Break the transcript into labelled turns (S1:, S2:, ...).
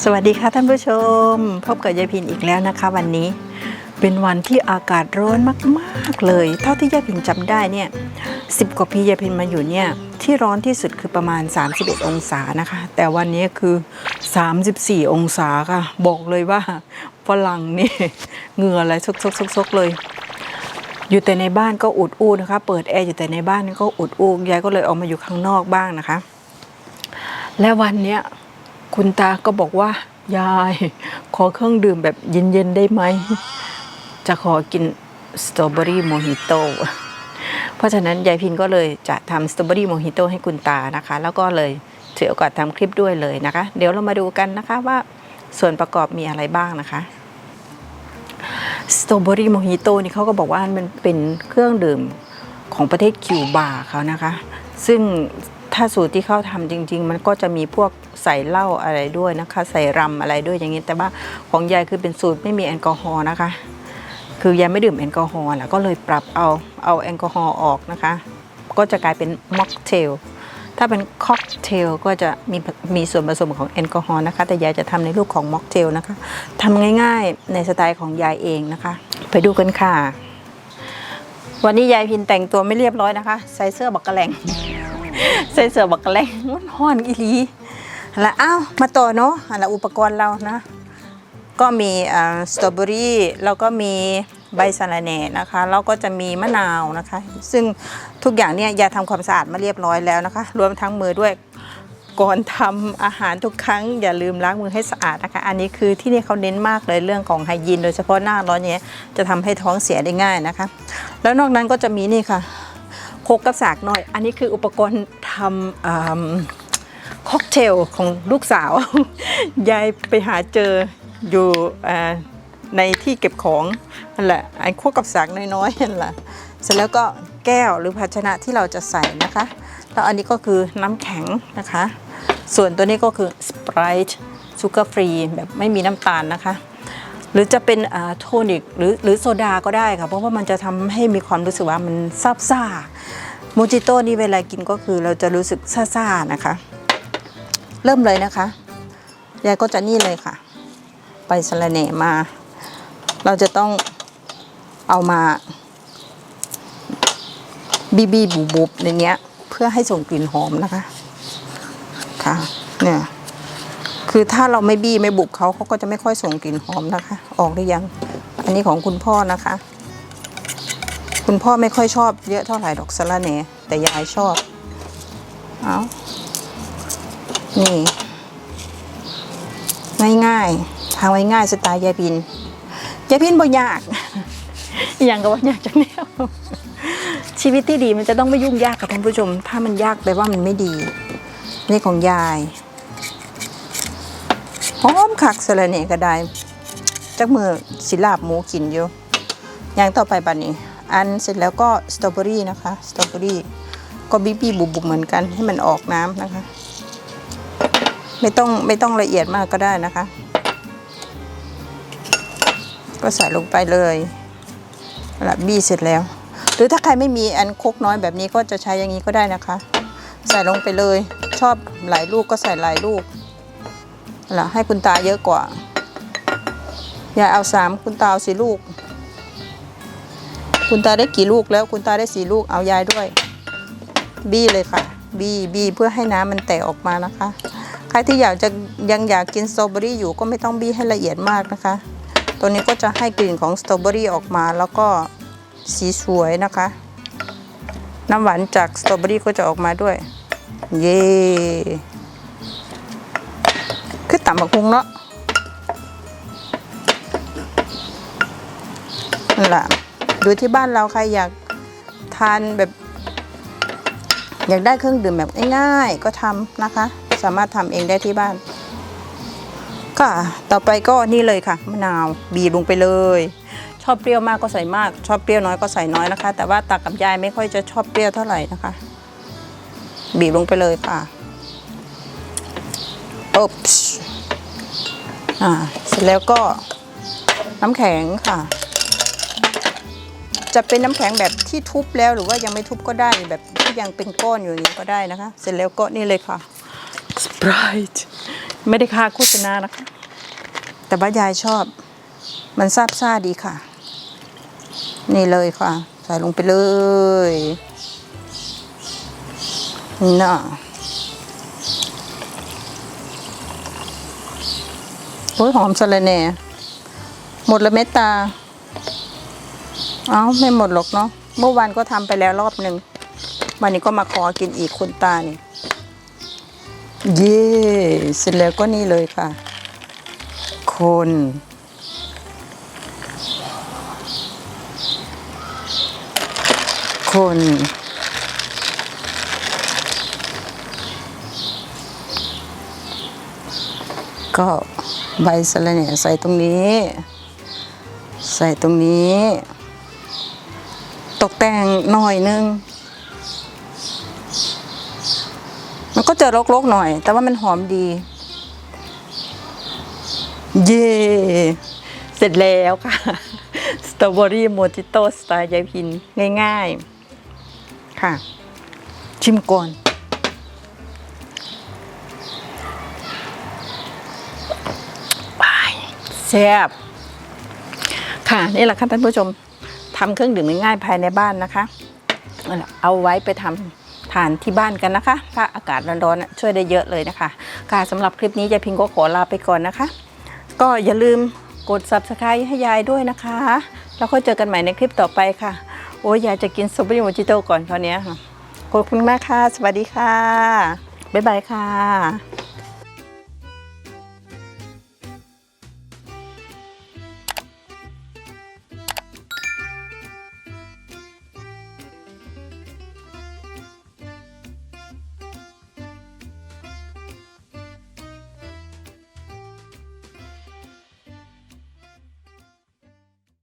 S1: สวัสดีค่ะท่านผู้ชม พบกับยายพินอีกแล้วนะคะ วันนี้เป็นวันที่อากาศร้อนมากๆเลย เท่าที่ยายพินจำได้เนี่ยสิบกว่าปียายพินมาอยู่เนี่ยที่ร้อนที่สุดคือประมาณ 31 องศานะคะ แต่วันนี้คือ 34 องศาค่ะ บอกเลยว่าฝรั่งนี่เหงื่ออะไรซกๆๆเลย อยู่แต่ในบ้านก็อุดอู้นะคะ เปิดแอร์อยู่แต่ในบ้านก็อุดอู้ยายก็เลยออกมาอยู่ข้างนอกบ้างนะคะ และวันเนี้ย คุณตาก็บอกว่า ยายขอเครื่องดื่มแบบเย็นๆได้ไหม จะขอกินสตรอเบอรี่โมฮิโต้เพราะฉะนั้นยายพินก็เลยจะทำสตรอเบอรี่โมฮิโต้ให้คุณตานะคะ แล้วก็เลยถือโอกาสทำคลิปด้วยเลยนะคะ เดี๋ยวเรามาดูกันนะคะว่าส่วนประกอบมีอะไรบ้างนะคะสตรอเบอรี่โมฮิโต้นี่เขาก็บอกว่ามันเป็นเครื่องดื่มของประเทศคิวบาเขานะคะ ซึ่ง ถ้าสูตรที่เขาทำจริง ๆ มันก็จะมีพวกใส่เหล้าอะไรด้วยนะคะ ใส่รัมอะไรด้วยอย่างนี้แต่ว่าของยายคือเป็นสูตรไม่มีแอลกอฮอล์นะคะ คือยายไม่ดื่มแอลกอฮอล์แหละก็เลยปรับเอาเอาแอลกอฮอล์ออกนะคะ ก็จะกลายเป็นม็อกเทลถ้าเป็นค็อกเทลก็จะมีมีส่วนผสมของแอลกอฮอล์นะคะ แต่ยายจะทำในรูปของม็อกเทลนะคะทำง่ายๆในสไตล์ของยายเองนะคะ ไปดูกันค่ะ วันนี้ยายพินแต่งตัวไม่เรียบร้อยนะคะ ใส่เสื้อบักกะแหลง ใส่เสื้อบักกะแหลงมันฮ้อนอีหลีแล้วอ้าวมาต่อเนาะอันละอุปกรณ์เรานะ ก็มีสตรอเบอรี่แล้วก็มีใบสะระแหน่นะคะ แล้วก็จะมีมะนาวนะคะ ซึ่งทุกอย่างเนี่ยยายทำความสะอาดมาเรียบร้อยแล้วนะคะ รวมทั้งมือด้วยก่อนทำอาหารทุกครั้ง อย่าลืมล้างมือให้สะอาดนะคะ อันนี้คือที่นี่เขาเน้นมากเลยเรื่องของไฮยีนโดยเฉพาะหน้าร้อนเนี้ยจะทำให้ท้องเสียได้ง่ายนะคะ แล้วนอกนั้นก็จะมีนี่ค่ะ โคกกระสากหน่อย อันนี้คืออุปกรณ์ทำค็อกเทลของลูกสาว ยายไปหาเจออยู่ในที่เก็บของนั่นแหละไอ้พวกกับสากน้อยๆนั่นแหละเสร็จแล้วก็แก้วหรือภาชนะที่เราจะใส่นะคะ แล้วอันนี้ก็คือน้ำแข็งนะคะ ส่วนตัวนี้ก็คือสปร t ตซูเกอร์ฟรีแบบไม่มีน้ำตาลนะคะ หรือจะเป็นโทนิกหรือหรือโซดาก็ได้ค่ะ เพราะว่ามันจะทำให้มีความรู้สึกว่ามันซาบซ่า มูจิโต้นี่เวลากินก็คือเราจะรู้สึกซ่าๆนะคะ เริ่มเลยนะคะยายก็จะนี่เลยค่ะ ไปสะระแหน่มา เราจะต้องเอามา บีบีบุบบุบอย่างเงี้ย เพื่อให้ส่งกลิ่นหอมนะคะค่ะเนี่ยคือถ้าเราไม่บี้ไม่บุบเขาเขาก็จะไม่ค่อยส่งกลิ่นหอมนะคะ ออกหรือยัง อันนี้ของคุณพ่อนะคะ คุณพ่อไม่ค่อยชอบเยอะเท่าไหร่ดอกสะระแหน่แต่ยายชอบ เอานี่ง่ายๆทางง่ายๆสไตล์ยายพินยายพินบ่ยาก อย่างกับว่ายากจังแนวชีวิตที่ดีมันจะต้องไม่ยุ่งยากกับท่านผู้ชม ถ้ามันยากแปลว่ามันไม่ดี นี่ของยายหอมคักสะระเนก็ได้จักมือสิลาบหมูกินอยู่อย่างต่อไปบัดนี้ อันเสร็จแล้วก็สตรอเบอรี่นะคะสตรอเบอรี่ก็บีบีบุบๆเหมือนกันให้มันออกน้ำนะคะ ไม่ต้องไม่ต้องละเอียดมากก็ได้นะคะ ก็ใส่ลงไปเลยละบี้เสร็จแล้ว หรือถ้าใครไม่มีอันคกน้อยแบบนี้ก็จะใช้อย่างนี้ก็ได้นะคะ ใส่ลงไปเลย ชอบหลายลูกก็ใส่หลายลูกละให้คุณตาเยอะกว่า อย่าเอาสามคุณตาเอาสี่ลูก คุณตาได้กี่ลูกแล้วคุณตาได้สี่ลูกเอายายด้วย บี้เลยค่ะ บี้บี้เพื่อให้น้ำมันแตกออกมานะคะ ใครที่อยากจะยังอยากกินสตรอเบอรี่อยู่ก็ไม่ต้องบี้ให้ละเอียดมากนะคะ ตัวนี้ก็จะให้กลิ่นของสตรอเบอรี่ออกมาแล้วก็สีสวยนะคะ น้ำหวานจากสตรอเบอรี่ก็จะออกมาด้วย เย่คือต่ำบักฮุงเนาะนั่นแหละ ดูที่บ้านเราใครอยากทานแบบ อยากได้เครื่องดื่มแบบง่ายๆก็ทำนะคะ สามารถทำเองได้ที่บ้าน ค่ะ ต่อไปก็นี่เลยค่ะมะนาวบีบลงไปเลย ชอบเปรี้ยวมากก็ใส่มาก ชอบเปรี้ยวน้อยก็ใส่น้อยนะคะ แต่ว่าตักกับยายไม่ค่อยจะชอบเปรี้ยวเท่าไหร่นะคะ บีบลงไปเลยค่ะอ๊บอ่าเสร็จแล้วก็น้ำแข็งค่ะ จะเป็นน้ำแข็งแบบที่ทุบแล้วหรือว่ายังไม่ทุบก็ได้แบบที่ยังเป็นก้อนอยู่อย่างนี้ก็ได้นะคะ เสร็จแล้วก็นี่เลยค่ะสปร t ตไม่ได้ค่าโฆษณานะคะ แต่ว่ายายชอบ มันซาบซ่าดีค่ะ นี่เลยค่ะ ใส่ลงไปเลยนี่น่ะโอ้ยหอมสะระแหน่หมดแล้วเม็ดตา เอ้าไม่หมดหรอกเนาะเมื่อวานก็ทำไปแล้วรอบหนึ่งวันนี้ก็มาขอกินอีกคุณตานี่เย่เสร็จแล้วก็นี่เลยค่ะ คนคนก็ใบสะระแหน่ใส่ตรงนี้ ใส่ตรงนี้ ตกแต่งหน่อยนึง มันก็จะรกๆหน่อย แต่ว่ามันหอมดี เย่เสร็จแล้วค่ะ สตรอเบอรี่โมจิโต้สไตล์ยายพินง่ายๆ ค่ะ ชิมก่อนไปแซ่บค่ะ นี่แหละค่ะท่านผู้ชม ทำเครื่องดื่มง่ายๆภายในบ้านนะคะ เอาไว้ไปทำทานที่บ้านกันนะคะ ถ้าอากาศร้อนๆนะช่วยได้เยอะเลยนะคะ ค่ะสำหรับคลิปนี้ยายพิงก็ขอลาไปก่อนนะคะ ก็อย่าลืมกด subscribe ให้ยายด้วยนะคะ แล้วก็เจอกันใหม่ในคลิปต่อไปค่ะ โอ้ยยายจะกินสตรอเบอรี่โมจิโต้ก่อนคราวนี้ค่ะขอบคุณมากค่ะ สวัสดีค่ะ บ๊ายบายค่ะ